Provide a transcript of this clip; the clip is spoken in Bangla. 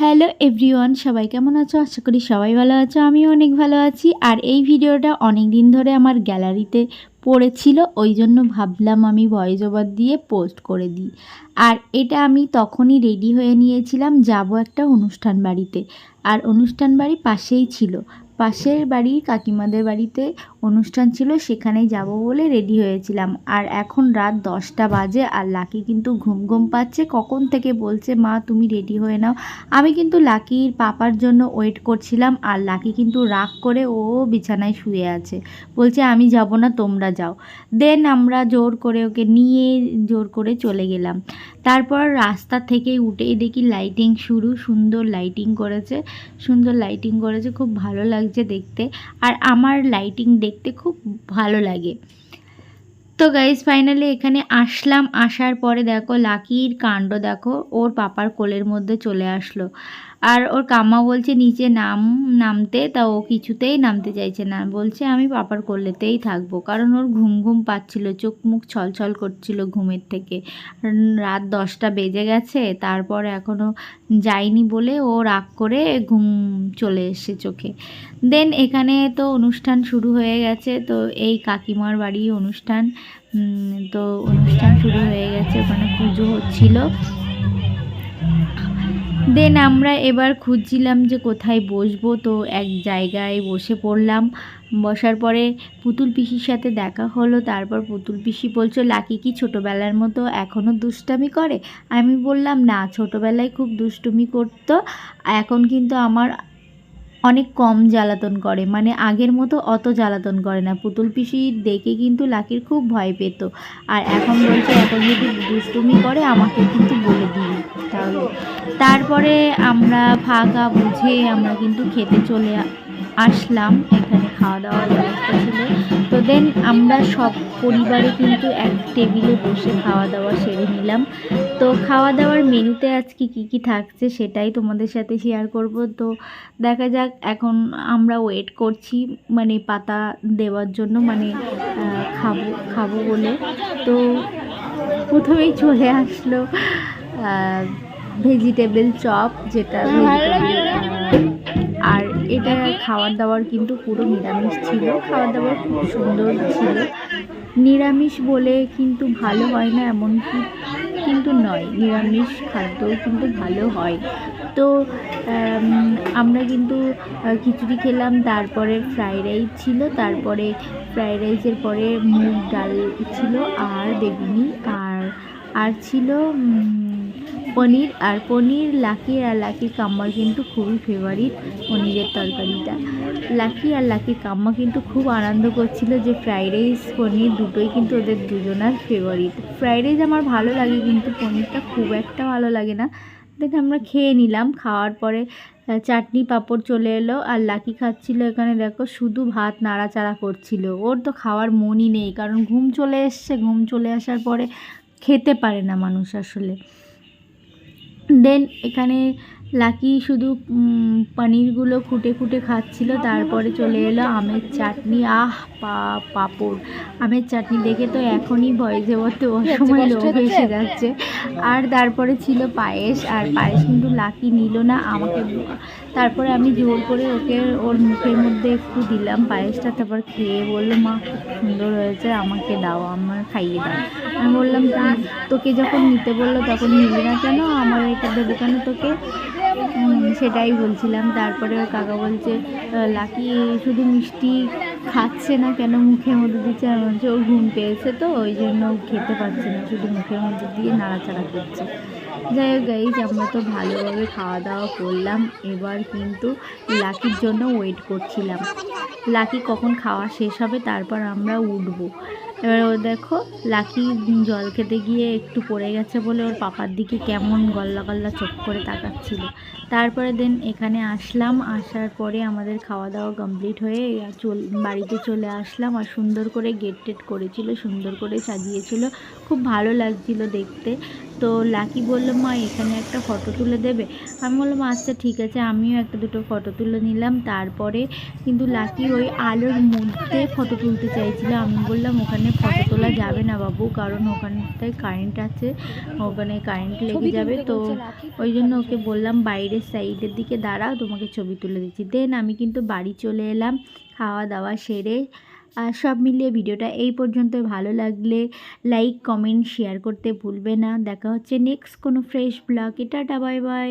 হ্যালো এভরিওয়ান, সবাই কেমন আছো? আশা করি সবাই ভালো আছো আমি অনেক ভালো আছি। আর এই ভিডিওটা অনেক দিন ধরে আমার গ্যালারিতে পড়েছিল ওই জন্য ভাবলাম আমি ভয়েস ওভার দিয়ে পোস্ট করে দিই। আর এটা আমি তখনই রেডি হয়ে নিয়েছিলাম, যাব একটা অনুষ্ঠান বাড়িতে। আর অনুষ্ঠান বাড়ি পাশেই ছিল। পাশের বাড়ির কাকিমাদের বাড়িতে অনুষ্ঠান ছিল, সেখানেই যাব বলে রেডি হয়েছিলাম। আর এখন রাত দশটা বাজে আর লাকি কিন্তু ঘুম ঘুম পাচ্ছে। কখন থেকে বলছে, মা, তুমি রেডি হয়ে নাও। আমি কিন্তু লাকির পাপার জন্য ওয়েট করছিলাম আর লাকি কিন্তু রাগ করে ও বিছানায় শুয়ে আছে। বলছে, আমি যাব না, তোমরা যাও। দেন আমরা জোর করে ওকে নিয়ে জোর করে চলে গেলাম। তারপর রাস্তা থেকে উঠেই দেখি লাইটিং শুরু। সুন্দর লাইটিং করেছে। সুন্দর লাইটিং করেছে। খুব ভালো লাগছে। দেখতে আর আমার লাইটিং দেখতে খুব ভালো লাগে। তো গাইজ ফাইনালি এখানে আসলাম। আসার পরে দেখো, লাকির কাণ্ড দেখো, ওর পাপার কোলের মধ্যে চলে আসলো। আর ওর কাম্মা বলছে, নিচে নাম, নামতে। তা ও কিছুতেই নামতে চাইছে না। বলছে, আমি পাপার কোলেতেই থাকব। কারণ ওর ঘুম ঘুম পাচ্ছিল, চোখ মুখ ছলছল করছিল ঘুমের থেকে। রাত দশটা বেজে গেছে, তারপর এখনও যায়নি বলে ও রাগ করে ঘুম চলে এসছে চোখে। দেন এখানে তো অনুষ্ঠান শুরু হয়ে গেছে, তো এই কাকিমার বাড়ি অনুষ্ঠান। তো অনুষ্ঠান শুরু হয়ে গেছে, ওখানে পুজো হচ্ছিল। দেন আমরা এবার খুঁজছিলাম যে কোথায় বসবো, তো এক জায়গায় বসে পড়লাম। বসার পরে পুতুল পিসির সাথে দেখা হলো, তারপর পুতুল পিসি বলছো, লাকি কি ছোটোবেলার মতো এখনও দুষ্টামি করে? আমি বললাম, না, ছোটোবেলায় খুব দুষ্টুমি করতো। এখন কিন্তু আমার অনেক কম জ্বালাতন করে মানে আগের মতো অত জ্বালাতন করে না। পুতুল পিসি দেখে কিন্তু লাকির খুব ভয় পেত। আর এখন বলছে, এখন যদি দুষ্টুমি করে, আমাকে কিন্তু বলে দিই তারপরে আমরা ফাঁকা বুঝে আমরা কিন্তু খেতে চলে আসলাম। এখানে খাওয়া দাওয়ার ব্যবস্থা ছিল। তো দেন আমরা সব পরিবারে কিন্তু এক টেবিলে বসে খাওয়া দাওয়া সেরে নিলাম। তো খাওয়া দাওয়ার মেনুতে আজকে কি কি থাকছে সেটাই তোমাদের সাথে শেয়ার করব। তো দেখা যাক, এখন আমরা ওয়েট করছি মানে পাতা দেওয়ার জন্য মানে খাব খাব বলে। তো প্রথমেই চলে আসলো ভেজিটেবল চপ যেটা আর এটা খাওয়ার দাওয়ার কিন্তু পুরো নিরামিষ ছিল। খাওয়ার দাওয়ার খুব সুন্দর ছিল। নিরামিষ বলে কিন্তু ভালো হয় না এমন কি কিন্তু নয়। নিরামিষ খাদ্যও কিন্তু ভালো হয়। তো আমরা কিন্তু খিচুড়ি খেলাম তারপরে ফ্রাইড রাইস ছিল তারপরে ফ্রাইড রাইসের পরে মুগ ডাল ছিল আর বেগুনি আর আর ছিল পনির আর পনির, লাকি আর লাকির কাম্মার কিন্তু খুবই ফেভারিট পনিরের তরকারিটা। লাকি আর লাকির কাম্মা কিন্তু খুব আনন্দ করছিল যে ফ্রাইড রাইস পনির দুটোই কিন্তু ওদের দুজনার ফেভারিট ফ্রাইড রাইস আমার ভালো লাগে কিন্তু পনিরটা খুব একটা ভালো লাগে না। দেখে, আমরা খেয়ে নিলাম, খাওয়ার পরে চাটনি পাঁপড় চলে এলো আর লাকি খাচ্ছিল এখানে দেখো, শুধু ভাত নাড়াচাড়া করছিল। ওর তো খাওয়ার মনই নেই, কারণ ঘুম চলে এসছে, ঘুম চলে আসার পরে খেতে পারে না মানুষ আসলে। দেন এখানে লাকি শুধু পনিরগুলো খুঁটে খুঁটে খাচ্ছিল তারপরে চলে এলো আমের চাটনি। আহ পা পাঁপড়। আমের চাটনি দেখে তো এখনই ভয়েসে বলতে অসময় লোক এসে যাচ্ছে। আর তারপরে ছিল পায়েস আর পায়েস কিন্তু লাকি নিল না আমাকে। তারপরে আমি জোর করে ওকে ওর মুখের মধ্যে একটু দিলাম পায়েসটা তারপর খেয়ে বলল মা খুব সুন্দর হয়েছে আমাকে দাও আমার খাইয়ে দাও। আমি বললাম তোকে যখন নিতে বলল তখন নিবি না কেন? আমার এটা দেবো কেন তোকে? সেটাই বলছিলাম। তারপরে ওর কাকা বলছে লাকি শুধু মিষ্টি খাচ্ছে না কেন মুখের মধ্যে দিচ্ছে? আর বলছে ওর ঘুম পেয়েছে তো, ওই জন্য খেতে পারছে না, শুধু মুখের মধ্যে দিয়ে নাড়াচাড়া করছে। যাই হোক গাইজ আমরা তো ভালোভাবে খাওয়া দাওয়া করলাম। এবার কিন্তু লাকির জন্য ওয়েট করছিলাম। লাকি কখন খাওয়া শেষ হবে, তারপর আমরা উঠবো। এবার ও দেখো, লাকি জল খেতে গিয়ে একটু পড়ে গেছে বলে ওর পাপার দিকে কেমন গল্লা গল্লা চোখ করে তাকাচ্ছিল। তারপরে দেন এখানে আসলাম, আসার পরে আমাদের খাওয়া দাওয়া কমপ্লিট হয়ে চল, বাড়িতে চলে আসলাম আর সুন্দর করে গেট টেট করেছিল, সুন্দর করে সাজিয়েছিল। খুব ভালো লাগছিল দেখতে। তো লাকি বলল মা এখানে একটা ফটো তুলে দেবে? আমি বললাম আচ্ছা ঠিক আছে। আমিও একটা দুটো ফটো তুলে নিলাম। তারপরে কিন্তু লাকি ওই আলোর মধ্যে ফটো তুলতে চাইছিল। আমি বললাম ওখানে ফটো তোলা যাবে না বাবু কারণ ওখানটায় কারেন্ট আছে ওখানে কারেন্ট লেগে যাবে। তো ওই জন্য ওকে বললাম বাইরের সাইডের দিকে দাঁড়াও তোমাকে ছবি তুলে দিচ্ছি। দেন আমি কিন্তু বাড়ি চলে এলাম। খাওয়া দাওয়া সেরে আর সব মিলিয়ে ভিডিওটা এই পর্যন্ত ভালো লাগলে লাইক কমেন্ট শেয়ার করতে ভুলবে না। দেখা হচ্ছে নেক্সট কোনো fresh blog tata bye bye